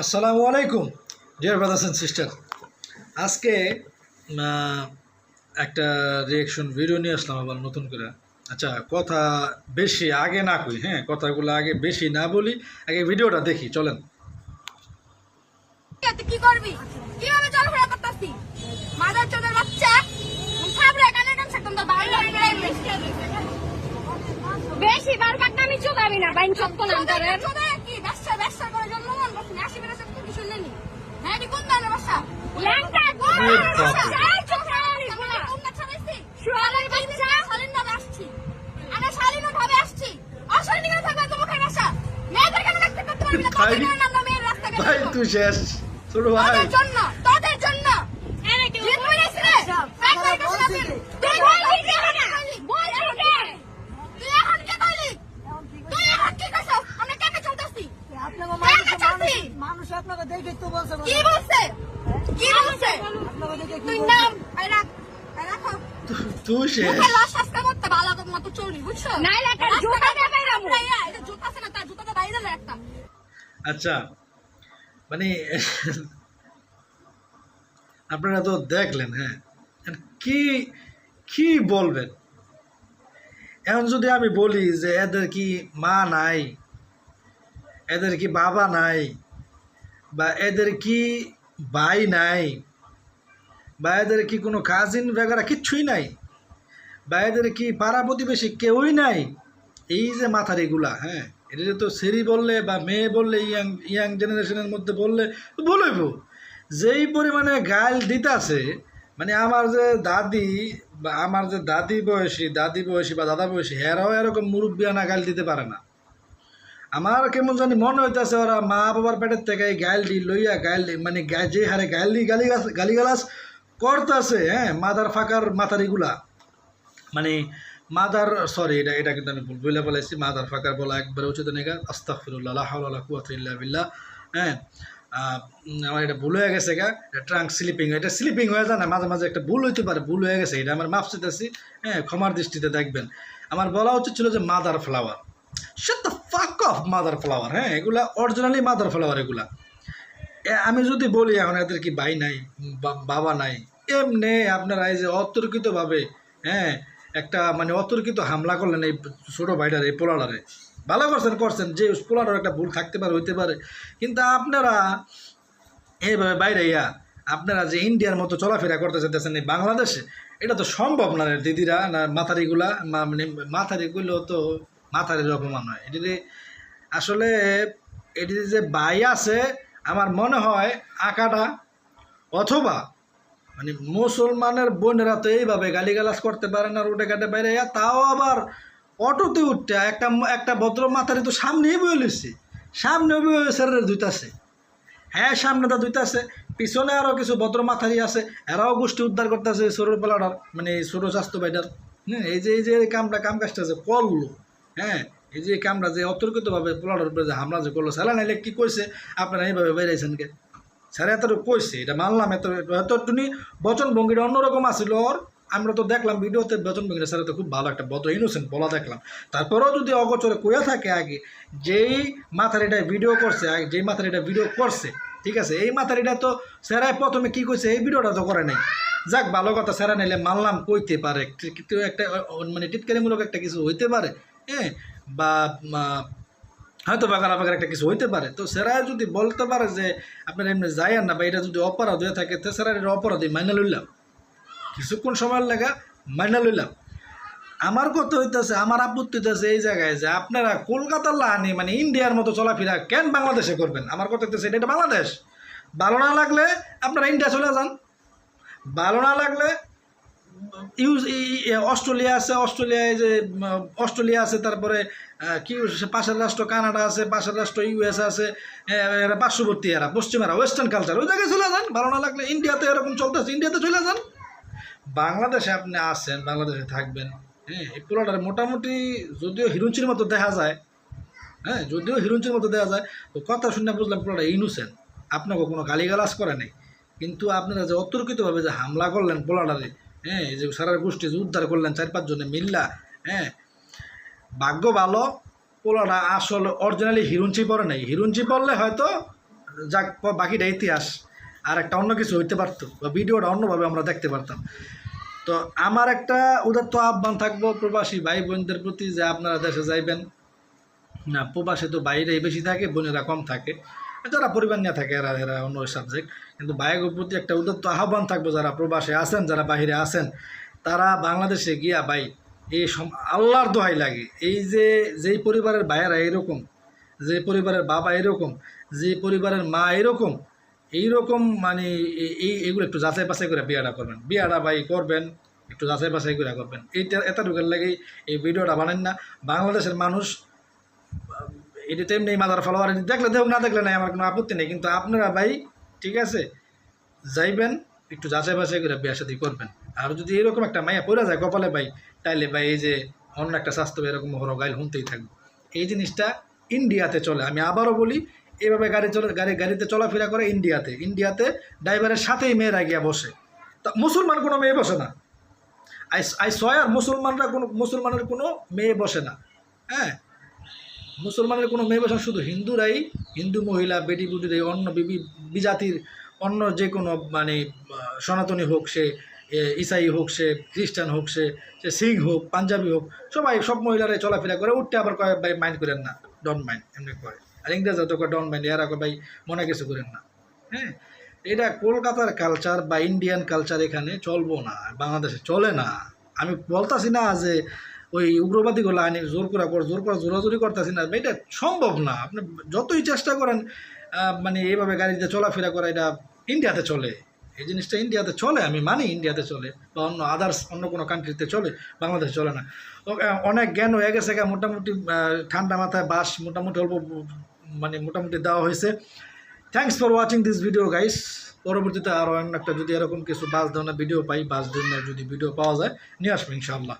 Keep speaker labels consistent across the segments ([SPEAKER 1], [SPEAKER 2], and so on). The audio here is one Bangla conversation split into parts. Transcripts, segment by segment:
[SPEAKER 1] আসসালামু আলাইকুম ডিয়ার ব্রাদার্স অ্যান্ড সিস্টার আজকে একটা রিয়েকশন ভিডিও নিয়ে আসলাম আবার নতুন করে। আচ্ছা কথা বেশি আগে না কই হ্যাঁ কথাগুলো আগে বেশি না বলি আগে ভিডিওটা দেখি চলেন।
[SPEAKER 2] কি করবি? কীভাবে চলাফেরা করতেছি? মাদার চোদের বাচ্চা? থাবরে কানে কান থাকতাম তো বাইরে বেশি। বার কাটতে আমি চোদাবি না বাইন চোদ কোন আন্তরে ব্যবসা করে জন্মগ্রহণ করছিস আশি বেড়ে সব কিছু শুনলেনি হ্যাঁ এটি কোন ধরনের বাসা ল্যাংটা কোন ধরনের বাসা?
[SPEAKER 1] বাপরে।
[SPEAKER 2] এই চোখ রাঙানি গুলা। কোন বাচ্চা দেখছি? শুয়ালের বাচ্চা। স্বাধীনভাবে আসছি। আমরা স্বাধীনভাবে আসছি। অস্বাধীন থাকবে তো মুখের ভাষা। মেয়েদের কেন রাখতে করতে পারবি না?
[SPEAKER 1] ভাই,
[SPEAKER 2] তোদের জন্য আমরা মেয়ের রাস্তায়
[SPEAKER 1] ভাই
[SPEAKER 2] বেরোবো।
[SPEAKER 1] তুই শেষ ছোট ভাই
[SPEAKER 2] তোদের জন্য তোদের জন্য জিত মিলেছে রে একবার কাছে রাখবি। তুই বলবি কি হবে না বল কে তুই এখন কে কইলি তুই এখন কি কইছস আমরা কেন চলতেছি
[SPEAKER 3] আপনাকে
[SPEAKER 2] কেন চলছি
[SPEAKER 3] মানুষ আপনাকে দেখে তো বলছে
[SPEAKER 2] কি বলছে? কি বলছে?
[SPEAKER 3] আপনাকে দেখে কি
[SPEAKER 2] তুই নাম আই রাখ আই
[SPEAKER 1] তুই শেষ
[SPEAKER 2] মুখে লাশ সাজতে করতে ভালো মতো চলবি বুঝছ? নাই লাগে জুতা দে বাইরামু এটা জুতা আছে না তার জুতাটা বাইরে দিলে
[SPEAKER 1] আচ্ছা মানে আপনারা তো দেখলেন হ্যাঁ। কি কি বলবেন? এখন যদি আমি বলি যে এদের কি মা নাই এদের কি বাবা নাই বা এদের কি ভাই নাই? বা এদের কি কোনো কাজিন বেগারা কিচ্ছুই নাই? বা এদের কি পাড়া প্রতিবেশী কেউই নাই? এই যে মাথার এগুলা হ্যাঁ? এটা তো সেরি বললে বা মেয়ে বললে, ইয়াং ইয়াং জেনারেশনের মধ্যে বললে বলইব যেই পরিমাণে গাল দিতাছে মানে আমার যে দাদি বা আমার যে দাদি বয়সী দাদি বয়সী বা দাদা বয়সী, এরাও এরকম মুরব্বিয়ানা গাল দিতে পারে না। আমার কেমন জানি মনে হইতেছে ওরা মা বাবার পেটের থেকে গাইল দি লইয়া গাইল মানে যে হারে গাইল দি গালি গালিগালাস করতেছে হ্যাঁ মাদার ফাঁকার মাথারিগুলা। মানে মাদার সরি এটা এটা কিন্তু আমি বলে বলেছি মাদার ফাঁকার বলা একবারে উচিত নেগা আস্তাফিরুল্লাহ হাওলা কুয়াত ইল্লা বিল্লাহ। হ্যাঁ আমার এটা ভুল হয়ে গেছে গা ট্রাঙ্ক স্লিপিং, এটা স্লিপিং হয়ে যায় না, মাঝে মাঝে একটা ভুল হইতে পারে, ভুল হয়ে গেছে, এটা আমার মাপ চাইতেছি হ্যাঁ ক্ষমার দৃষ্টিতে দেখবেন। আমার বলা উচিত ছিল যে মাদার ফ্লাওয়ার। সে তো ফাক অফ মাদার ফ্লাওয়ার হ্যাঁ? এগুলা অরিজিনালি মাদার ফ্লাওয়ার এগুলা। আমি যদি বলি, এখন এদের কি ভাই নাই বাবা নাই? এমনি আপনারা এই যে অতর্কিতভাবে হ্যাঁ একটা মানে অতর্কিত হামলা করলেন এই ছোটো ভাইটার, এই পোলাডারে ভালো করছেন করছেন, যে পোলাডার একটা ভুল থাকতে পারে, হইতে পারে। কিন্তু আপনারা, এইভাবে বাইরে ইয়া আপনারা যে ইন্ডিয়ার মতো চলাফেরা করতে চাইতেছেন এই বাংলাদেশে, এটা তো সম্ভব না দিদিরা, না মাথারিগুলা মানে মাথারিগুলো তো মাথারির অপমান হয় এটি আসলে এটি যে বাই আছে, আমার মনে হয় আঁকাটা অথবা মানে মুসলমানের বোনেরা তো এইভাবে গালিগালাজ করতে পারে না, রোডে ঘাটে বাইরে তাও আবার অটোতে উঠতে একটা একটা ভদ্র মাথারি তো সামনেই বয়ে লইছে। সামনে বয়ে স্যারের দুইতাছে হ্যাঁ সামনে তো দুইতাছে পিছনে আরও কিছু ভদ্র মাথারি আছে, এরাও গোষ্ঠী উদ্ধার করতেছে সরু পেলাটার মানে সরু স্বাস্থ্য বাইটার হ্যাঁ এই যে এই যে কামটা, কাম কাজটা যে করল। হ্যাঁ এই যে কামটা যে অতর্কিতভাবে পোলাটার উপরে যে হামলা যে করল স্যালা নাইলে কি কইছে? আপনারা এইভাবে বেরিয়েছেন কে? স্যার এত কইছে, এটা মানলাম এত এত টুনি বচন ভঙ্গিটা অন্যরকম আছিল ওর। আমরা তো দেখলাম ভিডিওতে বচন ভঙ্গিটা স্যার তো খুব ভালো একটা ভদ্র ইনোসেন্ট বলা দেখলাম। তারপরেও যদি অগোচরে কইয়া থাকে আগে, যেই মাথার এটা ভিডিও করছে, আগে যেই মাথার এটা ভিডিও করছে, ঠিক আছে? এই মাথার এটা তো স্যারাই প্রথমে কি কইছে? এই ভিডিওটা তো করে নাই। যাক, ভালো কথা স্যারা নাইলে মানলাম কইতে পারে। কিন্তু একটা মানে টিটকারিমূলক একটা কিছু হইতে পারে। হ্যাঁ বা হয়তো বাগান বাগান একটা কিছু হইতে পারে। তো সেরা যদি বলতে পারে যে, আপনার এমনি যায় না, বা এটা যদি অপরাধ হয়ে থাকে, তো সেরা এটা অপরাধী মাইনা লইলাম। কিছুক্ষণ সময় লাগা মাইনা লইলাম। আমার কথা হইতেছে, আমার আপত্তি হইতেছে এই জায়গায় যে, আপনারা কলকাতার লাহানি মানে ইন্ডিয়ার মতো চলাফেরা কেন বাংলাদেশে করবেন? আমার কথা হইতেছে, এটা বাংলাদেশ। ভালো না লাগলে আপনারা ইন্ডিয়া চলে যান। ভালো না লাগলে ইউজ অস্ট্রেলিয়া আছে, অস্ট্রেলিয়ায় যে অস্ট্রেলিয়া আছে, তারপরে কি পাশের রাষ্ট্র কানাডা আছে, পাশের রাষ্ট্র ইউএস আছে এরা পার্শ্ববর্তী এরা, পশ্চিমেরা, ওয়েস্টার্ন কালচার, ওই জায়গায় চলে যান, ভালো না লাগলে ইন্ডিয়াতে এরকম চলতেছে, ইন্ডিয়াতে চলে যান। বাংলাদেশে আপনি আসেন, বাংলাদেশে থাকবেন হ্যাঁ এই পোলাটার মোটামুটি যদিও হিরুঞ্চির মতো দেখা যায় হ্যাঁ যদিও হিরুঞ্চির মতো দেখা যায়, তো কথা শুনে বুঝলাম পোলাটা ইনুসেন আপনাকে কোনো গালিগালাজ করে নাই, কিন্তু আপনারা যে অতর্কিতভাবে যে হামলা করলেন পোলাটারে হ্যাঁ এই যে সারা গোষ্ঠী উদ্ধার করলেন চার পাঁচজনে মিল্লা হ্যাঁ। ভাগ্য ভালো পোলাটা আসলে অরিজিনালি হিরুঞ্চি পরে নাই। হিরুঞ্চি পড়লে হয়তো যাক বাকিটা ইতিহাস। আর একটা অন্য কিছু হইতে পারতো, বা ভিডিওটা অন্যভাবে আমরা দেখতে পারতাম। তো আমার একটা উদাত্ত আহ্বান থাকব প্রবাসী ভাই বোনদের প্রতি যে আপনারা দেশে যাইবেন। না, প্রবাসে তো বাইরেই বেশি থাকে, বোনেরা কম থাকে। যারা পরিবার নিয়ে থাকে, এরা এরা অন্য সাবজেক্ট কিন্তু বাইরের প্রতি একটা উদাত্ত আহ্বান থাকবে যারা প্রবাসে আছেন, যারা বাইরে আছেন, তারা বাংলাদেশে গিয়া ভাই, এই আল্লাহর দোহাই লাগে। এই যে, যেই পরিবারের ভাইয়েরা এরকম, যে পরিবারের বাবা এরকম, যে পরিবারের মা এরকম, এইরকম মানে এই এগুলো একটু যাচাই বাছাই করে বিয়াটা করবেন। বিয়াটা ভাই করবেন, একটু যাচাই বাছাই করে করবেন। এইটা, এতটুকুর লাগেই এই ভিডিওটা বানান না। বাংলাদেশের মানুষ এটা তো এমনি মাদার ফলোয়ার দেখলে দেখুক না দেখলে নাই, আমার কোনো আপত্তি নেই। কিন্তু আপনারা ভাই, ঠিক আছে, যাইবেন, একটু যাচাই বাছাই করে বিয়া সাথে করবেন। আর যদি এরকম একটা মায়া পড়ে যায় কপালে ভাই, তাইলে ভাই এই যে অন্য একটা স্বাস্থ্য এরকম হরগাইল হুনতেই থাকবে। এই জিনিসটা ইন্ডিয়াতে চলে। আমি আবারও বলি, এভাবে গাড়ি চলে, গাড়ি, গাড়িতে চলাফেরা করে ইন্ডিয়াতে। ইন্ডিয়াতে ড্রাইভারের সাথেই মেয়েরা গিয়া বসে। তা মুসলমান কোনো মেয়ে বসে না। আই আই সয়ার মুসলমানরা কোনো, মুসলমানের কোনো মেয়ে বসে না। হ্যাঁ? মুসলমানের কোনো মেয়ে বসে শুধু হিন্দুরাই, হিন্দু মহিলা, বেটি বুটির এই অন্য বিজাতির, অন্য যে কোনো মানে সনাতনী হোক সে ইসাই হোক সে, খ্রিস্টান হোক সে সে সিং হোক, পাঞ্জাবি হোক, সবাই সব মহিলারাই চলাফেরা করে, উঠতে আবার কয়, ভাই মাইন্ড করেন না ডন মাইন্ড এমনি করে। আর ইংরেজরা তো ডন মাইন্ড এরা ভাই, মনে কিছু করেন না হ্যাঁ? এটা কলকাতার কালচার বা ইন্ডিয়ান কালচার এখানে চলবো না, বাংলাদেশে চলে না। আমি বলতাছি না যে ওই উগ্রবাদীগুলো আইনি জোর করা কর জোর করা জোরাজোরি করতেছি না এটা সম্ভব না। আপনি যতই চেষ্টা করেন মানে এইভাবে গাড়িতে চলাফেরা করা, এটা ইন্ডিয়াতে চলে। এই জিনিসটা ইন্ডিয়াতে চলে, আমি মানি ইন্ডিয়াতে চলে বা অন্য আদার্স অন্য কোনো কান্ট্রিতে চলে, বাংলাদেশে চলে না। অনেক জ্ঞান হয়ে গেছে মোটামুটি ঠান্ডা মাথায় বাস মোটামুটি অল্প মানে মোটামুটি দেওয়া হয়েছে। Thanks for watching this video guys পরবর্তীতে আরও অন্য একটা যদি এরকম কিছু বাস ধরনের ভিডিও পাই, বাস ধরনের যদি ভিডিও পাওয়া যায়, নিয়ে আসব ইনশাআল্লাহ।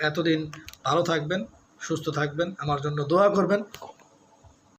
[SPEAKER 1] এতদিন ভালো থাকবেন সুস্থ থাকবেন আমার জন্য দোয়া করবেন।